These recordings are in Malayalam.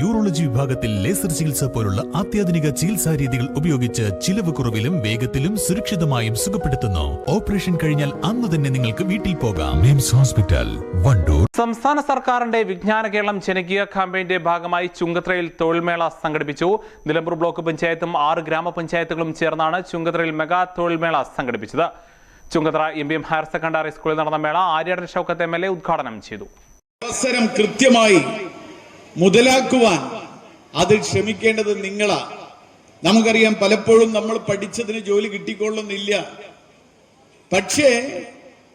യൂറോളജി വിഭാഗത്തിൽ ലേസർ ചികിത്സ പോലുള്ള അത്യാധുനിക ചികിത്സാ രീതികൾ ഉപയോഗിച്ച് ചിലവ് കുറവിലും വേഗത്തിലും സുരക്ഷിതമായും സുഖപ്പെടുത്തുന്നു. ഓപ്പറേഷൻ കഴിഞ്ഞാൽ അന്ന് തന്നെ നിങ്ങൾക്ക് വീട്ടിൽ പോകാം. MIMS hospital Wandoor. സംസ്ഥാന സർക്കാരിന്റെ വിജ്ഞാന കേരളം ജനകീയ ക്യാമ്പയിന്റെ ഭാഗമായി ചുങ്കത്രയിൽ തൊഴിൽമേള സംഘടിപ്പിച്ചു. നിലമ്പൂർ ബ്ലോക്ക് പഞ്ചായത്തും ആറ് ഗ്രാമപഞ്ചായത്തുകളും ചേർന്നാണ് ചുങ്കത്രയിൽ മെഗാ തൊഴിൽമേള സംഘടിപ്പിച്ചത്. Chungathara M B M higher secondary സ്കൂളിൽ നടന്ന മേള Aryadan Shoukath M L A ഉദ്ഘാടനം ചെയ്തു. അവസരം കൃത്യമായി മുതലാക്കുവാൻ അത് ശ്രമിക്കേണ്ടത് നിങ്ങളാ. നമുക്കറിയാം പലപ്പോഴും നമ്മൾ പഠിച്ചതിന് ജോലി കിട്ടിക്കൊള്ളുന്നില്ല. പക്ഷേ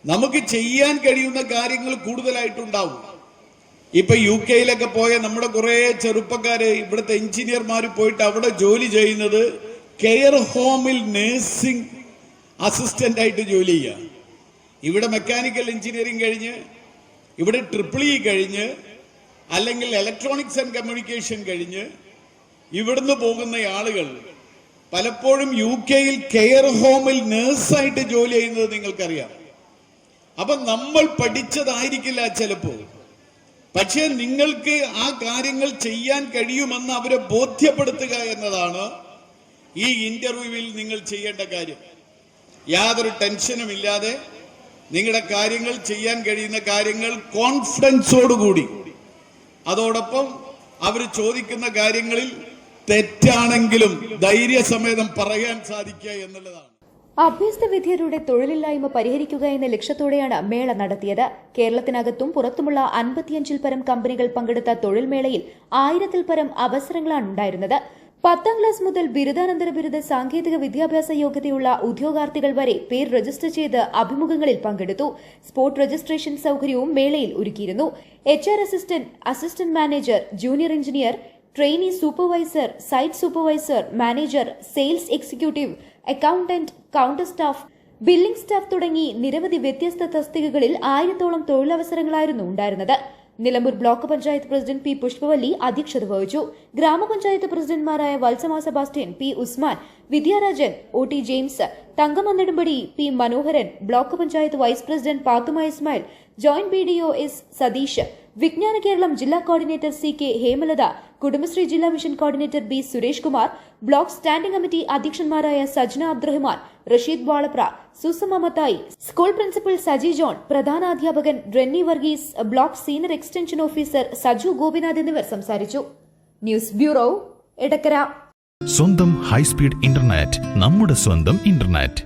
നമുക്ക് ചെയ്യാൻ കഴിയുന്ന കാര്യങ്ങൾ കൂടുതലായിട്ടുണ്ടാവും. ഇപ്പൊ യു കെയിലൊക്കെ പോയ നമ്മുടെ കുറെ ചെറുപ്പക്കാര് ഇവിടുത്തെ എഞ്ചിനീയർമാർ പോയിട്ട് അവിടെ ജോലി ചെയ്യുന്നത് കെയർ ഹോമിൽ നേഴ്സിംഗ് അസിസ്റ്റന്റ് ആയിട്ട് ജോലി ചെയ്യുക. ഇവിടെ മെക്കാനിക്കൽ എഞ്ചിനീയറിംഗ് കഴിഞ്ഞ് ഇവിടെ ട്രിപ്പിൾ ഇ കഴിഞ്ഞ് അല്ലെങ്കിൽ ഇലക്ട്രോണിക്സ് ആൻഡ് കമ്മ്യൂണിക്കേഷൻ കഴിഞ്ഞ് ഇവിടുന്ന് പോകുന്ന ആളുകൾ പലപ്പോഴും യു കെയിൽ കെയർ ഹോമിൽ നേഴ്സായിട്ട് ജോലി ചെയ്യുന്നത് നിങ്ങൾക്കറിയാം. അപ്പൊ നമ്മൾ പഠിച്ചതായിരിക്കില്ല ചിലപ്പോൾ. പക്ഷേ നിങ്ങൾക്ക് ആ കാര്യങ്ങൾ ചെയ്യാൻ കഴിയുമെന്ന് അവരെ ബോധ്യപ്പെടുത്തുക എന്നതാണ് ഈ ഇന്റർവ്യൂവിൽ നിങ്ങൾ ചെയ്യേണ്ട കാര്യം. യാതൊരു ടെൻഷനും ഇല്ലാതെ നിങ്ങളുടെ കാര്യങ്ങൾ ചെയ്യാൻ കഴിയുന്ന കാര്യങ്ങൾ കോൺഫിഡൻസോടുകൂടി അതോടൊപ്പം അവർ ചോദിക്കുന്ന കാര്യങ്ങളിൽ തെറ്റാണെങ്കിലും ധൈര്യസമേതം പറയാൻ സാധിക്കുക എന്നുള്ളതാണ്. അഭ്യസ്ത വിദ്യരുടെ തൊഴിലില്ലായ്മ പരിഹരിക്കുക എന്ന ലക്ഷ്യത്തോടെയാണ് മേള നടത്തിയത്. കേരളത്തിനകത്തും പുറത്തുമുള്ള അൻപത്തിയഞ്ചിൽ പരം കമ്പനികൾ പങ്കെടുത്ത തൊഴിൽ മേളയിൽ ആയിരത്തിൽ പരം അവസരങ്ങളാണ് ഉണ്ടായിരുന്നത് പത്താം ക്ലാസ് മുതൽ ബിരുദാനന്തര ബിരുദ സാങ്കേതിക വിദ്യാഭ്യാസ യോഗ്യതയുള്ള ഉദ്യോഗാർത്ഥികൾ വരെ പേര് രജിസ്റ്റർ ചെയ്ത് അഭിമുഖങ്ങളിൽ പങ്കെടുത്തു. സ്പോട്ട് രജിസ്ട്രേഷൻ സൌകര്യവും മേളയിൽ ഒരുക്കിയിരുന്നു. H R assistant assistant manager junior engineer trainee supervisor site supervisor manager sales executive accountant counter staff billing staff തുടങ്ങി നിരവധി വ്യത്യസ്ത തസ്തികകളിൽ ആയിരത്തോളം തൊഴിലവസരങ്ങളായിരുന്നു ഉണ്ടായിരുന്നത്. Nilambur block panchayat president P Pushpavalli അധ്യക്ഷത വഹിച്ചു. ഗ്രാമപഞ്ചായത്ത് പ്രസിഡന്റ്മാരായ Valsamma Sebastian P Usman Vidyarajan O T James തങ്കമന്നിടുമ്പടി P Manoharan block panchayat vice president Pathumma Ismail joint B D O S Satheesh Vijnana Keralam ജില്ലാ coordinator C K Hemalatha Kudumbashree ജില്ലാ mission coordinator B Suresh Kumar block standing committee അധ്യക്ഷന്മാരായ Sajna Abdurahman Rasheed Valapra Susama Mathai school principal Saji John പ്രധാന അധ്യാപകൻ Renny Varghese block senior extension officer Saju Gopinath എന്നിവർ സംസാരിച്ചു. News bureau Edakkara. സ്വന്തം ഹൈസ്പീഡ് ഇന്റർനെറ്റ് നമ്മുടെ സ്വന്തം ഇന്റർനെറ്റ്.